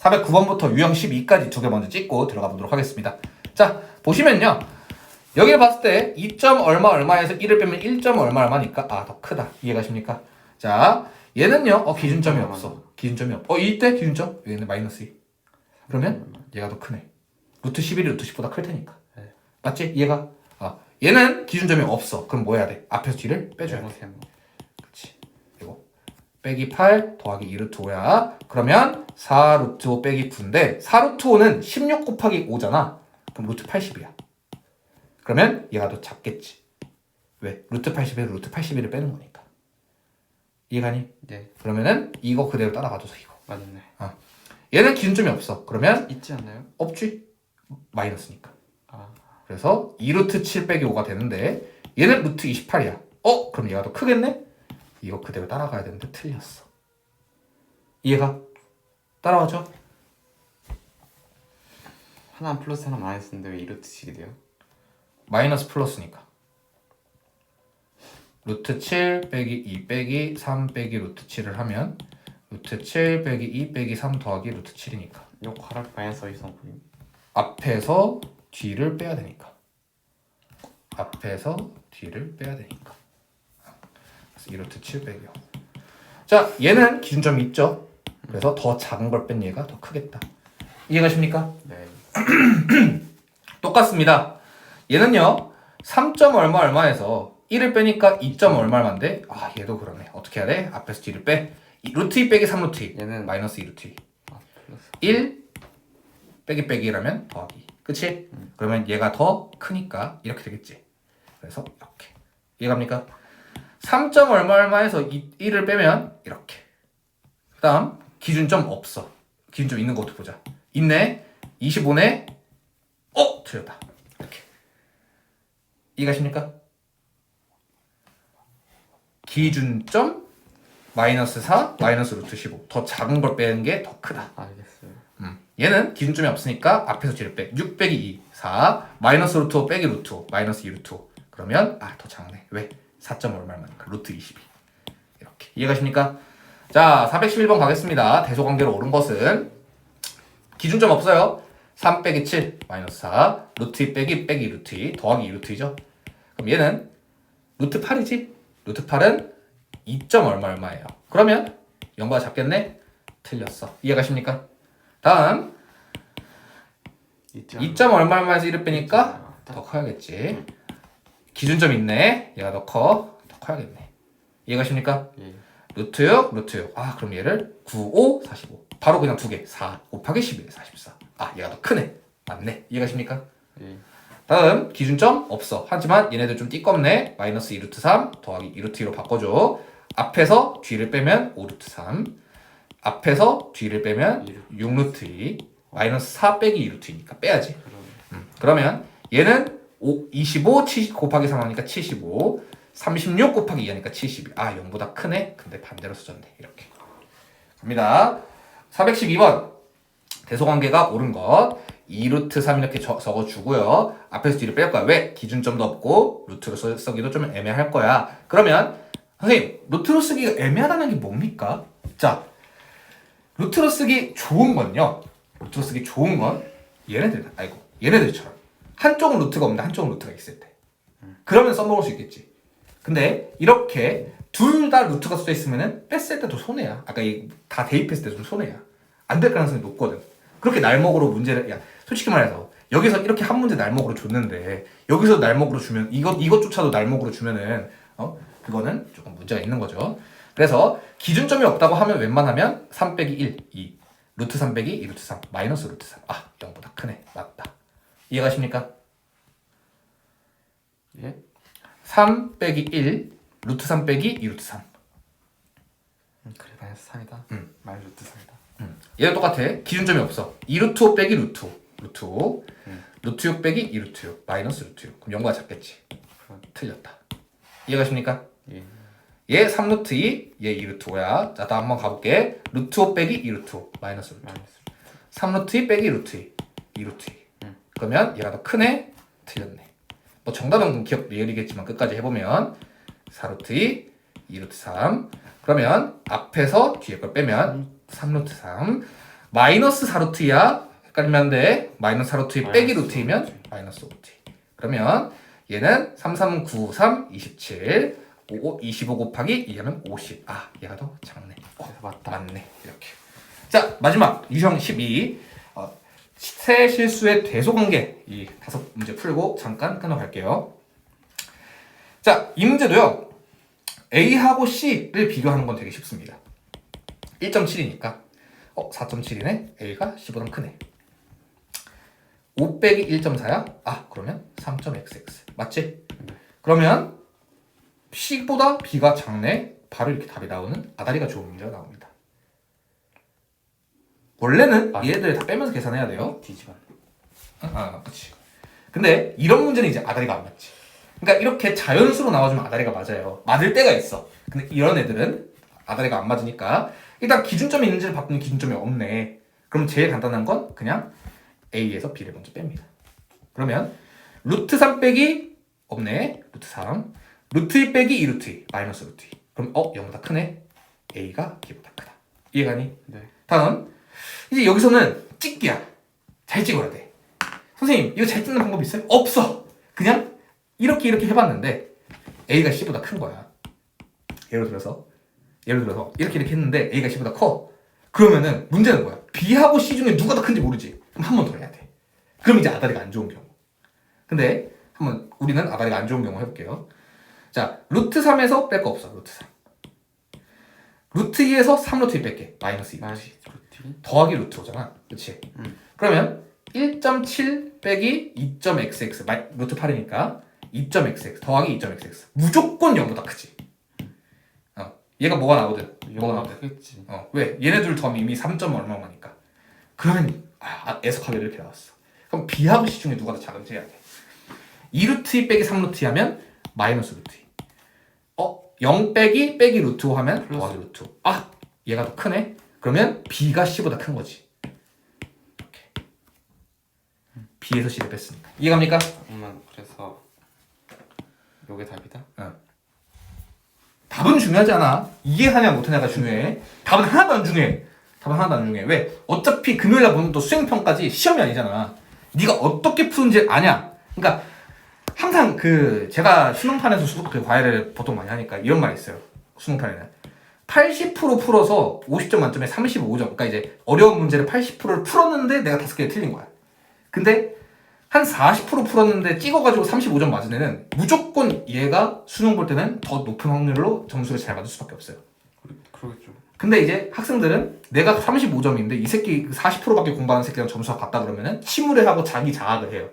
409번부터 유형 12까지 두 개 먼저 찍고 들어가 보도록 하겠습니다. 자, 보시면요. 여기를 봤을 때 2점 얼마 얼마에서 1을 빼면 1점 얼마 얼마니까 아, 더 크다. 이해가십니까? 자, 얘는요. 어, 기준점이 없어. 기준점이 없. 어, 이때 기준점? 얘는 마이너스 2. 그러면 얘가 더 크네. 루트 11이 루트 10보다 클 테니까. 네. 맞지? 얘가. 아, 얘는 기준점이 없어. 그럼 뭐 해야 돼? 앞에서 뒤를 빼줘야 돼. 빼기 8 더하기 2 루트 5야. 그러면 4 루트 5 빼기 9인데 4 루트 5는 16 곱하기 5잖아. 그럼 루트 80이야. 그러면 얘가 더 작겠지. 왜? 루트 80에서 루트 81을 빼는 거니까. 이해가니? 네. 그러면은 이거 그대로 따라가줘서 이거. 맞네. 얘는 기준점이 없어. 그러면 있지 않나요? 없지? 마이너스니까. 아. 그래서 2루트 7 빼기 5가 되는데 얘는 루트 28이야. 어? 그럼 얘가 더 크겠네? 이거 그대로 따라가야 되는데 틀렸어. 이해가? 따라와줘. 하나 플러스 하나 마이너스인데 왜 이렇게 치게 돼요? 마이너스 플러스니까. 루트 7 빼기 2 빼기 3 빼기 루트 7을 하면 루트 7 빼기 2 빼기 3 더하기 루트 7이니까. 요 가락 마이너스 어디서 보임? 앞에서 뒤를 빼야 되니까. 앞에서 뒤를 빼야 되니까. 그래서 2루트 7 빼기 0. 자, 얘는 기준점이 있죠. 그래서 더 작은 걸 뺀 얘가 더 크겠다. 이해가십니까? 네. 똑같습니다. 얘는요. 3점 얼마 얼마에서 1을 빼니까 2점 얼마 얼마인데 아 얘도 그러네. 어떻게 해야 돼? 앞에서 뒤를 빼. 이 루트 2 빼기 3 루트 2. 얘는 마이너스 2 루트 2. 아 플러스. 1 빼기 빼기라면 더하기. 그치? 그러면 얘가 더 크니까 이렇게 되겠지. 그래서 이렇게. 이해갑니까? 3점 얼마 얼마에서 1을 빼면 이렇게. 그 다음 기준점 없어. 기준점 있는 것도 보자. 있네. 25네. 어? 틀렸다. 이렇게. 이해가십니까? 기준점 마이너스 4 마이너스 루트 15. 더 작은 걸 빼는 게 더 크다. 알겠어요. 음. 얘는 기준점이 없으니까 앞에서 뒤를 빼. 6 빼기 2, 4. 마이너스 루트 5 빼기 루트 5, 마이너스 2 루트 5. 그러면 아 더 작네. 왜? 4점 얼마니까 루트 22. 이렇게 이해가십니까? 자, 411번 가겠습니다. 대소관계로 옳은 것은 기준점 없어요. 3 빼기 7 마이너스 4 루트 2 빼기 빼기 루트 2 더하기 2 루트 2죠. 그럼 얘는 루트 8이지? 루트 8은 2점 얼마 얼마예요. 그러면 0보다 작겠네? 틀렸어. 이해가십니까? 다음 있지 2점 얼마 얼마에서 1을 빼니까 더 커야겠지. 기준점 있네. 얘가 더 커. 더 커야겠네. 이해가십니까? 예. 루트 6, 루트 6. 아, 그럼 얘를 9, 5, 45. 바로 그냥 두 개. 4 곱하기 11, 44. 아, 얘가 더 크네. 맞네. 이해가십니까? 예. 다음 기준점 없어. 하지만 얘네들 좀 띠껍네. 마이너스 2루트 3 더하기 2루트 2로 바꿔줘. 앞에서 뒤를 빼면 5루트 3. 앞에서 뒤를 빼면 6루트 2. 마이너스 4 빼기 2루트 2니까 빼야지. 그럼 그러면 얘는 5, 25 70 곱하기 3 하니까 75. 36 곱하기 2 하니까 72. 아, 0보다 크네. 근데 반대로 써졌네. 이렇게. 갑니다. 412번. 대소관계가 옳은 것. 2루트 3 이렇게 적- 적어주고요. 앞에서 뒤를 뺄 거야. 왜? 기준점도 없고 루트로 써, 쓰기도 좀 애매할 거야. 그러면 선생님 루트로 쓰기가 애매하다는 게 뭡니까? 자, 루트로 쓰기 좋은 건요. 루트로 쓰기 좋은 건 얘네들 아이고 얘네들처럼 한쪽은 루트가 없는데 한쪽은 루트가 있을 때. 그러면 써먹을 수 있겠지. 근데 이렇게 둘 다 루트가 써 있으면은 뺐을 때도 손해야. 아까 이다 대입했을 때 좀 손해야. 안 될 가능성이 높거든. 그렇게 날먹으로 문제를 야 솔직히 말해서 여기서 이렇게 한 문제 날먹으로 줬는데 여기서 날먹으로 주면 이것 이것조차도 날먹으로 주면은 어 그거는 조금 문제가 있는 거죠. 그래서 기준점이 없다고 하면 웬만하면 3 빼기 1, 2 루트 3 빼기 2 루트 3 마이너스 루트 3. 아 0보다 크네. 맞다. 이해가십니까? 예? 3 빼기 1 루트 3 빼기 2 루트 3. 음, 그래 마이너스 3이다. 음. 마이너스 루트 3이다. 얘도 똑같아. 기준점이 없어. 2 루트 5 빼기 루트 5. 루트 5. 음. 루트 6 빼기 2 루트 6. 마이너스 루트 6. 그럼 0보다 작겠지. 그럼 틀렸다. 이해가십니까? 예. 얘 3 루트 2, 얘 2 루트 5야. 자, 다음 한번 가볼게. 루트 5 빼기 2 루트 5. 마이너스 루트 5. 마이너스 3 루트 2 빼기 루트 2. 2 루트 2. 음. 그러면 얘가 더 크네? 틀렸네. 뭐 정답은 기억 리얼이겠지만 끝까지 해보면 4 루트 2, 2 루트 3. 그러면 앞에서 뒤에 걸 빼면 3 루트 3. 마이너스 4루트야 헷갈리면 안 돼. 마이너스 4루트 빼기 마이너스 루트이면 마이너스 5루트. 그러면 얘는 3, 3, 9, 3, 27, 5, 25 곱하기 2하면 50. 아, 얘가 더 작네. 그래서 맞다. 맞네. 이렇게. 자, 마지막 유형 12. 어, 세 실수의 대소 관계 이 다섯 문제 풀고 잠깐 끊어갈게요. 자, 이 문제도요. A하고 C를 비교하는 건 되게 쉽습니다. 1.7이니까 어, 4.7이네. A가 C보다 크네. 5 빼기 1.4야? 아, 그러면 3.xx. 맞지? 그러면 C보다 B가 작네. 바로 이렇게 답이 나오는 아다리가 좋은 문제가 나옵니다. 원래는 아. 얘들 다 빼면서 계산해야 돼요. 뒤집어. 아, 그치. 근데 이런 문제는 이제 아다리가 안 맞지. 그러니까 이렇게 자연수로 나와주면 아다리가 맞아요. 맞을 때가 있어. 근데 이런 애들은 아다리가 안 맞으니까 일단 기준점이 있는지를 봤더니 기준점이 없네. 그럼 제일 간단한 건 그냥 A에서 B를 먼저 뺍니다. 그러면 루트 3 빼기 없네. 루트 3. 루트 2 빼기 2 루트 2. 마이너스 루트 2. 그럼 어? 0보다 크네. A가 B보다 크다. 이해가니? 네. 다음 이제 여기서는 찍기야. 잘 찍어야 돼. 선생님 이거 잘 찍는 방법 있어요? 없어. 그냥 이렇게 이렇게 해봤는데 A가 C보다 큰 거야. 예를 들어서 예를 들어서 이렇게 이렇게 했는데 A가 C보다 커. 그러면은 문제는 뭐야? B하고 C 중에 누가 더 큰지 모르지. 그럼 한 번 더 해야 돼. 그럼 이제 아다리가 안 좋은 경우. 근데 한번 우리는 아다리가 안 좋은 경우 해볼게요. 자 루트 3에서 뺄 거 없어 루트 3 루트 2에서 3 루트 2 뺄게. 마이너스 2 마이너스 루트. 더하기 루트 오잖아. 그치? 음. 그러면 1.7 빼기 2.xx 마이- 루트 8이니까 2.xx 더하기 2.xx 무조건 0보다 크지. 어. 얘가 뭐가 나오든 뭐가 나오든. 크겠지. 어. 왜? 얘네들 더하면 이미 3점 얼마만이니까. 그러면 아, 아, 애석하게 이렇게 나왔어. 그럼 B하고 C 중에 누가 더 작은지 해야 돼. 2루트 2 빼기 3루트 2 하면 마이너스 루트 2. 어? 0 빼기 빼기 루트 5 하면 플러스. 더하기 루트 5. 아! 얘가 더 크네? 그러면 B가 C보다 큰 거지. 이렇게. B에서 C를 뺐으니까. 이해갑니까? 엄마 그래서 요게 답이다. 답은 중요하지 않아. 이해하냐 못하냐가 중요해. 답은 하나도 안 중요해. 답은 하나도 안 중요해. 왜? 어차피 금요일 날 보는 또 수행평까지 시험이 아니잖아. 네가 어떻게 푸는지 아냐. 그러니까 항상 그 제가 수능판에서 수, 그 과외를 보통 많이 하니까 이런 말이 있어요. 수능판에는 80% 풀어서 50점 만점에 35점. 그러니까 이제 어려운 문제를 80%를 풀었는데 내가 다섯 개를 틀린 거야. 근데 한 40% 풀었는데 찍어가지고 35점 맞은 애는 무조건 얘가 수능 볼 때는 더 높은 확률로 점수를 잘 받을 수밖에 없어요. 그러, 그러겠죠. 근데 이제 학생들은 내가 35점인데 이 새끼 40%밖에 공부하는 새끼랑 점수가 같다 그러면은 침울해 하고 자기 자학을 해요.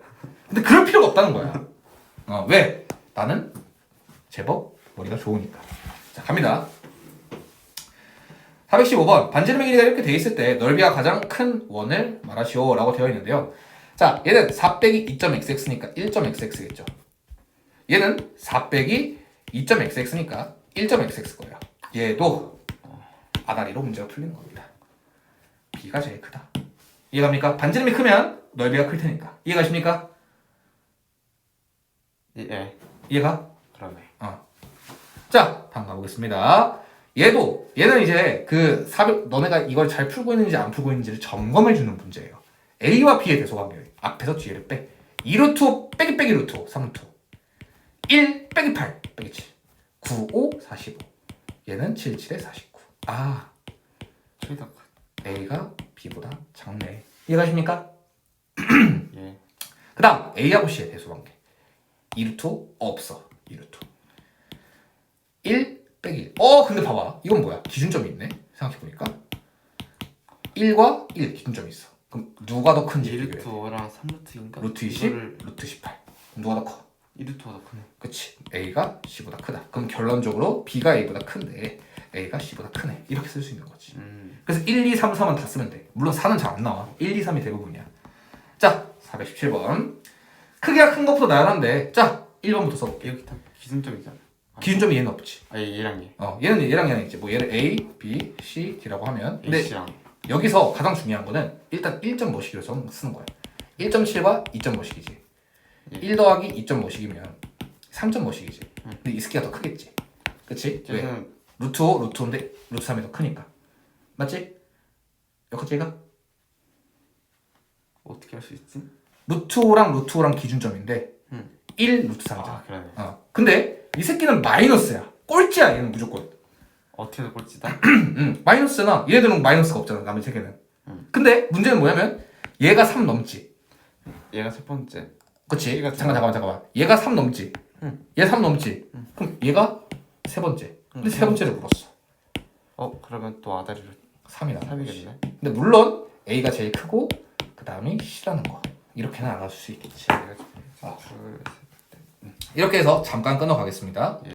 근데 그럴 필요가 없다는 거야. 어, 왜? 나는 제법 머리가 좋으니까. 자, 갑니다. 415번. 반지름의 길이가 이렇게 돼 있을 때 넓이가 가장 큰 원을 말하시오 라고 되어 있는데요. 자, 얘는 4 빼기 2.xx니까 1.xx겠죠. 얘는 4 빼기 2.xx니까 1.xx 거예요. 얘도 아다리로 문제가 풀리는 겁니다. B가 제일 크다. 이해갑니까? 반지름이 크면 넓이가 클 테니까. 이해가십니까? 예. 예. 이해가? 그러네. 자, 다음 가보겠습니다. 얘도 얘는 이제 그 400, 너네가 이걸 잘 풀고 있는지 안 풀고 있는지를 점검해 주는 문제예요. A와 B의 대소 관계. 앞에서 뒤에를 빼. 2루트 5 빼기 빼기 루트 5, 3루트 5. 1 빼기 8 빼기 7. 9, 5, 45. 얘는 7, 7에 49. 아, 최다. A가 B보다 작네. 이해가십니까? 예. 그 다음 A하고 C의 대소 관계 2루트 없어 2루트 1 빼기 1. 어 근데 봐봐 이건 뭐야 기준점이 있네 생각해보니까 1과 1 기준점이 있어 그럼 누가 더 큰지 비교해 루트 5랑 3루트인가? 루트 20 루트 18 누가 더 커? 2루트가 더 크네. 그치 A가 C보다 크다 그럼 결론적으로 B가 A보다 큰데 A가 C보다 크네 이렇게 쓸 수 있는 거지 음. 그래서 1, 2, 3, 4만 다 쓰면 돼. 물론 4는 잘 안 나와. 1, 2, 3이 대부분이야. 자, 417번. 크기가 큰 것보다 나열한데. 자, 1번부터 써볼게. 이렇게 다 기준점이잖아. 기준점이 얘는 없지. 아 얘- 얘랑 얘. 어, 얘는 얘랑 얘랑 있지. 뭐 얘를 A, B, C, D라고 하면. 근데 A씨랑 여기서 가장 중요한 거는 일단 1점 머시기로 써- 쓰는 거야. 1.7과 2점 머시기지. 예. 1 더하기 2점 머시기면 3점 머시기지. 근데 이 스키가 더 크겠지. 그치? 왜? 쟤는 루트 5, 루트 5인데 루트 3이 더 크니까. 맞지? 얘가? 어떻게 할 수 있지? 루트 5랑 루트 5랑 기준점인데 음. 1 루트 3이잖아. 아 그러네. 어. 근데 이 새끼는 마이너스야. 꼴찌야 얘는 무조건. 어떻게 해서 꼴찌다? 응, 마이너스잖아. 얘들은 마이너스가 없잖아. 남의 세 개는. 음. 근데 문제는 뭐냐면 얘가 3 넘지. 얘가 첫 번째. 그치? 얘가 잠깐 잠깐만 잠깐만. 얘가 3 넘지. 응. 얘3 넘지. 그럼 얘가 세 번째. 근데 응. 세 번째를 물었어. 어 그러면 또 아다리로 3이라. 3이겠네. 근데 물론 A가 제일 크고 그 다음이 C라는 거. 이렇게는 알아줄 수 있겠지. 얘가 아. 둘, 셋. 이렇게 해서 잠깐 끊어가겠습니다. 예.